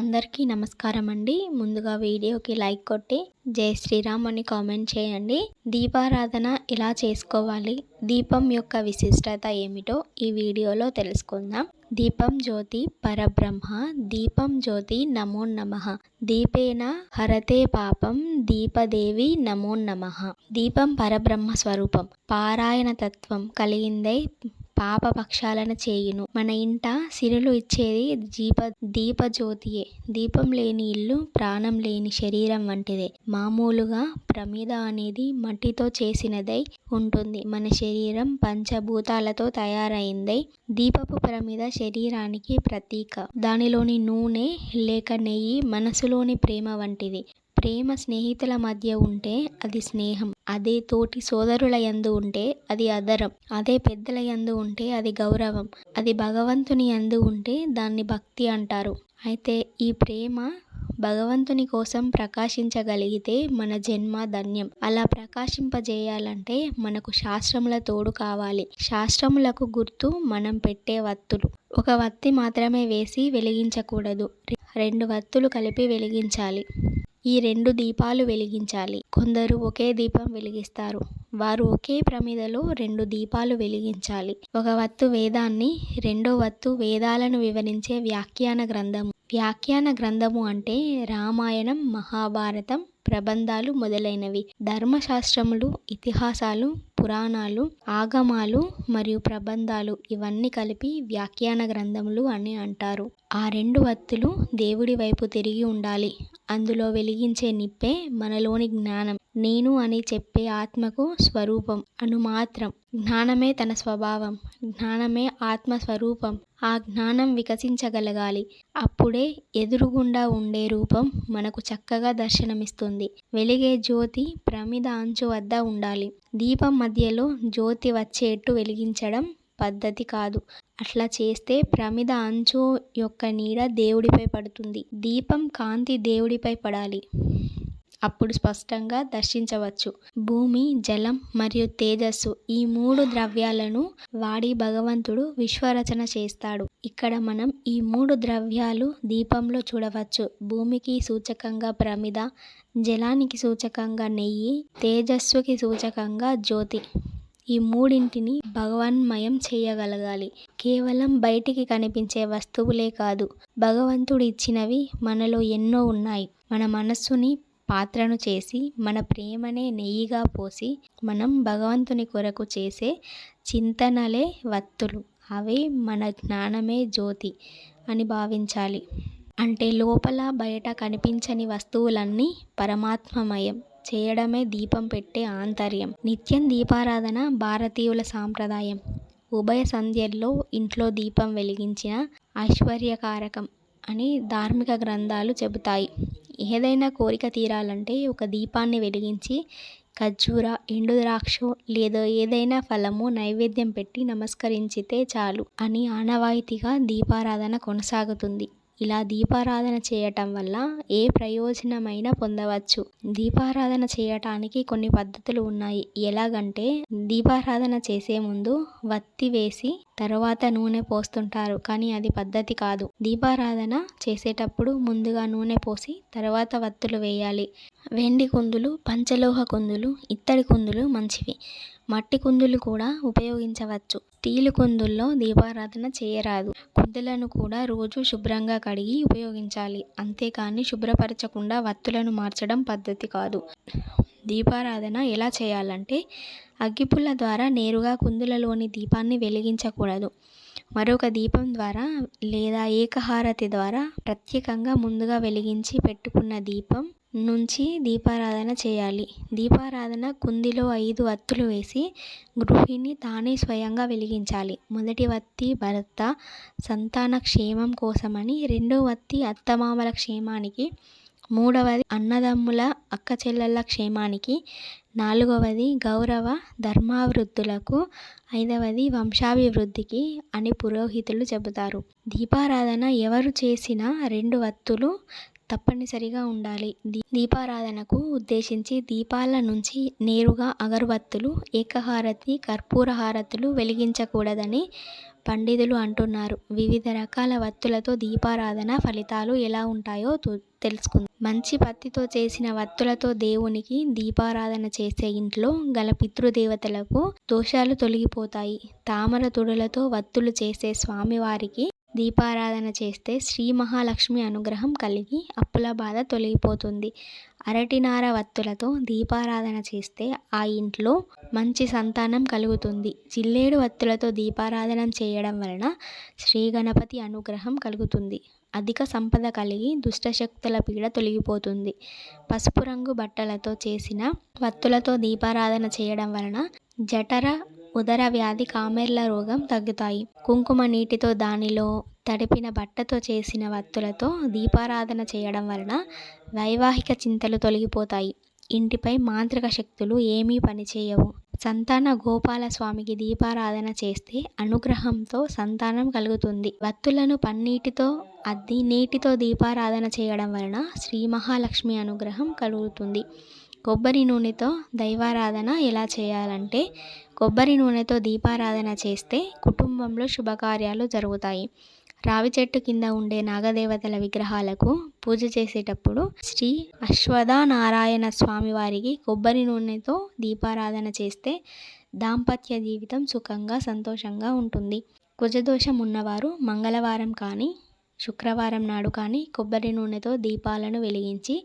అందరికీ నమస్కారం అండి ముందుగా వీడియోకి లైక్ కొట్టి జై శ్రీరామ్ అని కామెంట్ చేయండి. దీపారాధన ఎలా చేసుకోవాలి? దీపం యొక్క విశిష్టత ఏమిటో ఈ వీడియోలో తెలుసుకుందాం. దీపం జ్యోతి పరబ్రహ్మ దీపం జ్యోతి నమో నమ. దీపేన హరతే పాపం దీపదేవి నమో నమ. దీపం పరబ్రహ్మ స్వరూపం. పారాయణ తత్వం కలిగిందే పాపపక్షాలను చేయును. మన ఇంట సిరులు ఇచ్చేది దీప దీపజ్యోతియే. దీపం లేని ఇల్లు ప్రాణం లేని శరీరం వంటిదే. మామూలుగా ప్రమిద అనేది మట్టితో చేసినదై ఉంటుంది. మన శరీరం పంచభూతాలతో తయారైందై దీపపు ప్రమిద శరీరానికి ప్రతీక. దానిలోని నూనె లేక నెయ్యి మనసులోని ప్రేమ వంటిది. ప్రేమ స్నేహితుల మధ్య ఉంటే అది స్నేహం. అదే తోటి సోదరుల యందు ఉంటే అది అదరం అదే పెద్దల యందు ఉంటే అది గౌరవం. అది భగవంతుని యందు ఉంటే దాన్ని భక్తి అంటారు. అయితే ఈ ప్రేమ భగవంతుని కోసం ప్రకాశించగలిగితే మన జన్మ ధన్యం. అలా ప్రకాశింపజేయాలంటే మనకు శాస్త్రముల తోడు కావాలి. శాస్త్రములకు గుర్తు మనం పెట్టే వత్తులు. ఒక వత్తి మాత్రమే వేసి వెలిగించకూడదు. రెండు వత్తులు కలిపి వెలిగించాలి. ఈ రెండు దీపాలు వెలిగించాలి. కొందరు ఒకే దీపం వెలిగిస్తారు. వారు ఒకే ప్రమిదలో రెండు దీపాలు వెలిగించాలి. ఒక వత్తు వేదాన్ని రెండో వత్తు వేదాలను వివరించే వ్యాఖ్యాన గ్రంథము. వ్యాఖ్యాన గ్రంథము అంటే రామాయణం మహాభారతం ప్రబంధాలు మొదలైనవి. ధర్మశాస్త్రములు ఇతిహాసాలు పురాణాలు ఆగమాలు మరియు ప్రబంధాలు ఇవన్నీ కలిపి వ్యాఖ్యాన గ్రంథములు అని అంటారు. ఆ రెండు వత్తులు దేవుడి వైపు తిరిగి ఉండాలి. అందులో వెలిగించే నిప్పే మనలోని జ్ఞానం. నేను అని చెప్పే ఆత్మకు స్వరూపం అను మాత్రం జ్ఞానమే తన స్వభావం. జ్ఞానమే ఆత్మ స్వరూపం ఆ జ్ఞానం వికసించగలగాలి. అప్పుడే ఎదురుగుండా ఉండే రూపం మనకు చక్కగా దర్శనమిస్తుంది. వెలిగే జ్యోతి ప్రమిద అంచు వద్ద ఉండాలి. దీపం మధ్యలో జ్యోతి వచ్చేట్టు వెలిగించడం పద్ధతి కాదు. అట్లా చేస్తే ప్రమిద అంచు యొక్క నీడ దేవుడిపై పడుతుంది. దీపం కాంతి దేవుడిపై పడాలి. అప్పుడు స్పష్టంగా దర్శించవచ్చు. భూమి జలం మరియు తేజస్సు ఈ మూడు ద్రవ్యాలను వాడి భగవంతుడు విశ్వరచన చేస్తాడు. ఇక్కడ మనం ఈ మూడు ద్రవ్యాలు దీపంలో చూడవచ్చు. భూమికి సూచకంగా ప్రమిద జలానికి సూచకంగా నెయ్యి తేజస్సుకి సూచకంగా జ్యోతి. ఈ మూడింటిని భగవన్మయం చేయగలగాలి. కేవలం బయటికి కనిపించే వస్తువులే కాదు భగవంతుడు ఇచ్చినవి మనలో ఎన్నో ఉన్నాయి. మన మనస్సుని పాత్రను చేసి మన ప్రేమనే నెయ్యిగా పోసి మనం భగవంతుని కొరకు చేసే చింతనలే వత్తులు. అవే మన జ్ఞానమే జ్యోతి అని భావించాలి. అంటే లోపల బయట కనిపించని వస్తువులన్నీ పరమాత్మమయం. చేయడమే దీపం పెట్టే ఆంతర్యం. నిత్యం దీపారాధన భారతీయుల సాంప్రదాయం. ఉభయ సంధ్యల్లో ఇంట్లో దీపం వెలిగించిన ఐశ్వర్యకారకం అని ధార్మిక గ్రంథాలు చెబుతాయి. ఏదైనా కోరిక తీరాలంటే ఒక దీపాన్ని వెలిగించి ఖర్జూర ఎండు ద్రాక్ష లేదా ఏదైనా ఫలము నైవేద్యం పెట్టి నమస్కరించితే చాలు అని ఆనవాయితీగా దీపారాధన కొనసాగుతుంది. ఇలా దీపారాధన చేయటం వల్ల ఏ ప్రయోజనమైనా పొందవచ్చు. దీపారాధన చేయటానికి కొన్ని పద్ధతులు ఉన్నాయి. ఎలాగంటే దీపారాధన చేసే ముందు వత్తి వేసి తర్వాత నూనె పోస్తుంటారు. కానీ అది పద్ధతి కాదు. దీపారాధన చేసేటప్పుడు ముందుగా నూనె పోసి తర్వాత వత్తులు వేయాలి. వెండి కుందులు పంచలోహ కుందులు ఇత్తడి కుందులు మంచివి. మట్టి కుందులు కూడా ఉపయోగించవచ్చు. స్టీలు కుందుల్లో దీపారాధన చేయరాదు. కుందులను కూడా రోజు శుభ్రంగా కడిగి ఉపయోగించాలి. అంతేకాని శుభ్రపరచకుండా వత్తులను మార్చడం పద్ధతి కాదు. దీపారాధన ఎలా చేయాలంటే అగ్గిపుల్ల ద్వారా నేరుగా కుందులలోని దీపాన్ని వెలిగించకూడదు. మరొక దీపం ద్వారా లేదా ఏకహారతి ద్వారా ప్రత్యేకంగా ముందుగా వెలిగించి పెట్టుకున్న దీపం నుంచి దీపారాధన చేయాలి. దీపారాధన కుందిలో ఐదు వత్తులు వేసి గృహిణి తానే స్వయంగా వెలిగించాలి. మొదటి వత్తి భర్త సంతాన క్షేమం కోసమని రెండో వత్తి అత్తమామల క్షేమానికి మూడవది అన్నదమ్ముల అక్కచెల్లెళ్ళ క్షేమానికి నాలుగవది గౌరవ ధర్మావృద్ధులకు ఐదవది వంశాభివృద్ధికి అని పురోహితులు చెబుతారు. దీపారాధన ఎవరు చేసినా రెండు వత్తులు తప్పనిసరిగా ఉండాలి. దీపారాధనకు ఉద్దేశించి దీపాల నుంచి నేరుగా అగరబత్తులు ఏకహారతి కర్పూర హారతులు వెలిగించకూడదని పండితులు అంటున్నారు. వివిధ రకాల వత్తులతో దీపారాధన ఫలితాలు ఎలా ఉంటాయో తెలుసుకుందాం. మంచి పత్తితో చేసిన వత్తులతో దేవునికి దీపారాధన చేసే ఇంట్లో గల పితృదేవతలకు దోషాలు తొలగిపోతాయి. తామర తుడులతో వత్తులు చేసే స్వామివారికి దీపారాధన చేస్తే శ్రీ మహాలక్ష్మి అనుగ్రహం కలిగి అప్పుల బాధ తొలగిపోతుంది. అరటినార వత్తులతో దీపారాధన చేస్తే ఆ ఇంట్లో మంచి సంతానం కలుగుతుంది. జిల్లేడు వత్తులతో దీపారాధన చేయడం వలన శ్రీ గణపతి అనుగ్రహం కలుగుతుంది. అధిక సంపద కలిగి దుష్టశక్తుల పీడ తొలగిపోతుంది. పసుపు రంగు బట్టలతో చేసిన వత్తులతో దీపారాధన చేయడం వలన జఠర ఉదర వ్యాధి కామెర్ల రోగం తగ్గుతాయి. కుంకుమ నీటితో దానిలో తడిపిన బట్టతో చేసిన వత్తులతో దీపారాధన చేయడం వలన వైవాహిక చింతలు తొలగిపోతాయి. ఇంటిపై మాంత్రిక శక్తులు ఏమీ పనిచేయవు. సంతాన గోపాల స్వామికి దీపారాధన చేస్తే అనుగ్రహంతో సంతానం కలుగుతుంది. వత్తులను పన్నీటితో అద్ది నీటితో దీపారాధన చేయడం వలన శ్రీ మహాలక్ష్మి అనుగ్రహం కలుగుతుంది. కొబ్బరి నూనెతో దైవారాధన ఎలా చేయాలంటే కొబ్బరి నూనెతో దీపారాధన చేస్తే కుటుంబంలో శుభకార్యాలు జరుగుతాయి. రావి చెట్టు కింద ఉండే నాగదేవతల విగ్రహాలకు పూజ చేసేటప్పుడు శ్రీ అశ్వథనారాయణ స్వామి వారికి కొబ్బరి నూనెతో దీపారాధన చేస్తే దాంపత్య జీవితం సుఖంగా సంతోషంగా ఉంటుంది. కుజదోషం ఉన్నవారు మంగళవారం కానీ శుక్రవారం నాడు కానీ కొబ్బరి నూనెతో దీపాలను వెలిగించి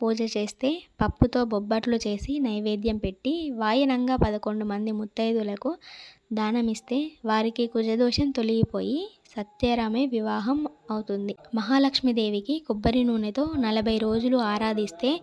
పూజ చేస్తే పప్పుతో బొబ్బట్లు చేసి నైవేద్యం పెట్టి వాయనంగా పదకొండు మంది ముత్తైదులకు దానమిస్తే వారికి కుజదోషం తొలగిపోయి సత్యరామే వివాహం అవుతుంది. మహాలక్ష్మీదేవికి కొబ్బరి నూనెతో నలభై రోజులు ఆరాధిస్తే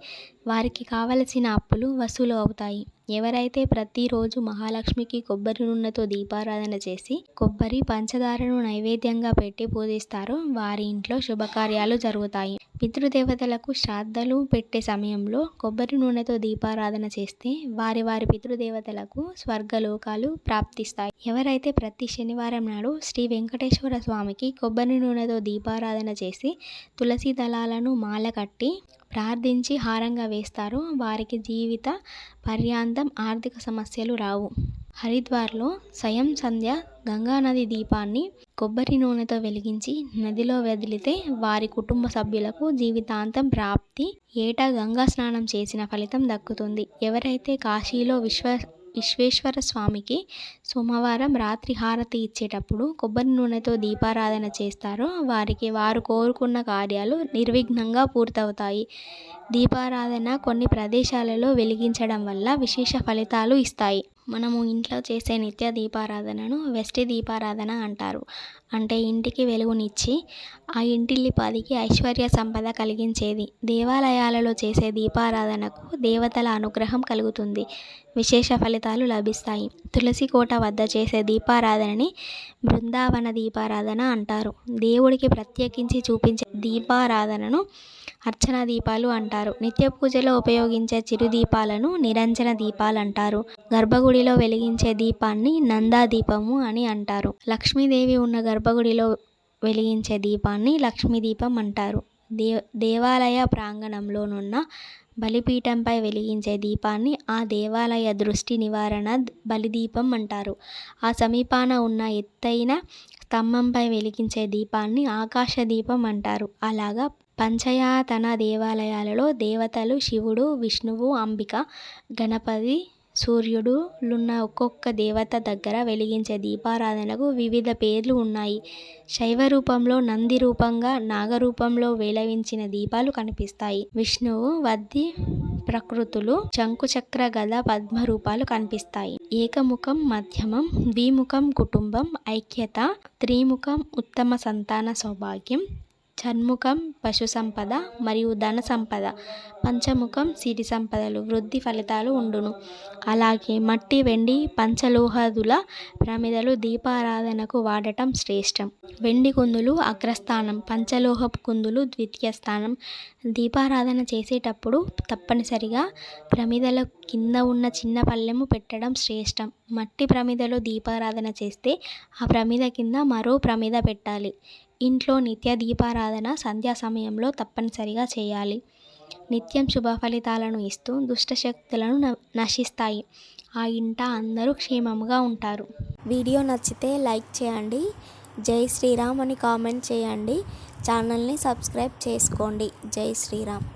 వారికి కావలసిన అప్పులు వసూలు అవుతాయి. ఎవరైతే ప్రతిరోజు మహాలక్ష్మికి కొబ్బరి నూనెతో దీపారాధన చేసి కొబ్బరి పంచదారను నైవేద్యంగా పెట్టి పూజిస్తారో వారి ఇంట్లో శుభకార్యాలు జరుగుతాయి. పితృదేవతలకు శ్రాద్ధలు పెట్టే సమయంలో కొబ్బరి నూనెతో దీపారాధన చేస్తే వారి వారి పితృదేవతలకు స్వర్గలోకాలు ప్రాప్తిస్తాయి. ఎవరైతే ప్రతి శనివారం నాడు శ్రీ వెంకటేశ్వర స్వామికి కొబ్బరి నూనెతో దీపారాధన చేసి తులసి దళాలను మాల కట్టి ప్రార్థించి హారంగా వేస్తారు. వారికి జీవిత పర్యాంతం ఆర్థిక సమస్యలు రావు. హరిద్వార్లో స్వయం సంధ్య గంగానది దీపాన్ని కొబ్బరి నూనెతో వెలిగించి నదిలో వదిలితే వారి కుటుంబ సభ్యులకు జీవితాంతం ప్రాప్తి. ఏటా గంగా స్నానం చేసిన ఫలితం దక్కుతుంది. ఎవరైతే కాశీలో విశ్వ విశ్వేశ్వర స్వామికి సోమవారం రాత్రి హారతి ఇచ్చేటప్పుడు కొబ్బరి నూనెతో దీపారాధన చేస్తారో. వారికి వారు కోరుకున్న కార్యాలు నిర్విఘ్నంగా పూర్తవుతాయి. దీపారాధన కొన్ని ప్రదేశాలలో వెలిగించడం వల్ల విశేష ఫలితాలు ఇస్తాయి. మనము ఇంట్లో చేసే నిత్య దీపారాధనను వెస్టి దీపారాధన అంటారు. అంటే ఇంటికి వెలుగునిచ్చి ఆ ఇంటిల్లిపాదికి ఐశ్వర్య సంపద కలిగించేది. దేవాలయాలలో చేసే దీపారాధనకు దేవతల అనుగ్రహం కలుగుతుంది. విశేష ఫలితాలు లభిస్తాయి. తులసి కోట వద్ద చేసే దీపారాధనని బృందావన దీపారాధన అంటారు. దేవుడికి ప్రత్యేకించి చూపించే దీపారాధనను అర్చన దీపాలు అంటారు. నిత్య పూజలో ఉపయోగించే చిరు దీపాలను నిరంజన దీపాలు అంటారు గర్భగుడిలో వెలిగించే దీపాన్ని నందా దీపము అని అంటారు. లక్ష్మీదేవి ఉన్న గర్భగుడిలో వెలిగించే దీపాన్ని లక్ష్మీ దీపం అంటారు. దే దేవాలయ ప్రాంగణంలోనున్న బలిపీఠంపై వెలిగించే దీపాన్ని ఆ దేవాలయ దృష్టి నివారణ బలిదీపం అంటారు. ఆ సమీపాన ఉన్న ఎత్తైన స్తంభంపై వెలిగించే దీపాన్ని ఆకాశ దీపం అంటారు. అలాగా పంచయాతన దేవాలయాలలో దేవతలు శివుడు విష్ణువు అంబిక గణపతి సూర్యుడు లున్న ఒక్కొక్క దేవత దగ్గర వెలిగించే దీపారాధనకు వివిధ పేర్లు ఉన్నాయి. శైవ రూపంలో నంది రూపంగా నాగరూపంలో వేలవించిన దీపాలు కనిపిస్తాయి. విష్ణువు వద్ది ప్రకృతులు చంకుచక్ర గద పద్మ రూపాలు కనిపిస్తాయి. ఏకముఖం మధ్యమం ద్విముఖం కుటుంబం ఐక్యత త్రిముఖం ఉత్తమ సంతాన సౌభాగ్యం షణ్ముఖం పశు సంపద మరియు ధన సంపద పంచముఖం సిరి సంపదలు వృద్ధి ఫలితాలు ఉండును. అలాగే మట్టి వెండి పంచలోహదుల ప్రమిదలు దీపారాధనకు వాడటం శ్రేష్టం. వెండి కుందులు అగ్రస్థానం పంచలోహపు కుందులు ద్వితీయ స్థానం. దీపారాధన చేసేటప్పుడు తప్పనిసరిగా ప్రమిదల కింద ఉన్న చిన్న పళ్ళెము పెట్టడం శ్రేష్టం. మట్టి ప్రమిదలో దీపారాధన చేస్తే ఆ ప్రమిద కింద మరో ప్రమిద పెట్టాలి. ఇంట్లో నిత్య దీపారాధన సంధ్యా సమయంలో తప్పనిసరిగా చేయాలి. నిత్యం శుభ ఫలితాలను ఇస్తూ దుష్టశక్తులను నశిస్తాయి. ఆ ఇంట అందరూ క్షేమంగా ఉంటారు. వీడియో నచ్చితే లైక్ చేయండి. జై శ్రీరామ్ అని కామెంట్ చేయండి. ఛానల్ని సబ్స్క్రైబ్ చేసుకోండి. జై శ్రీరామ్.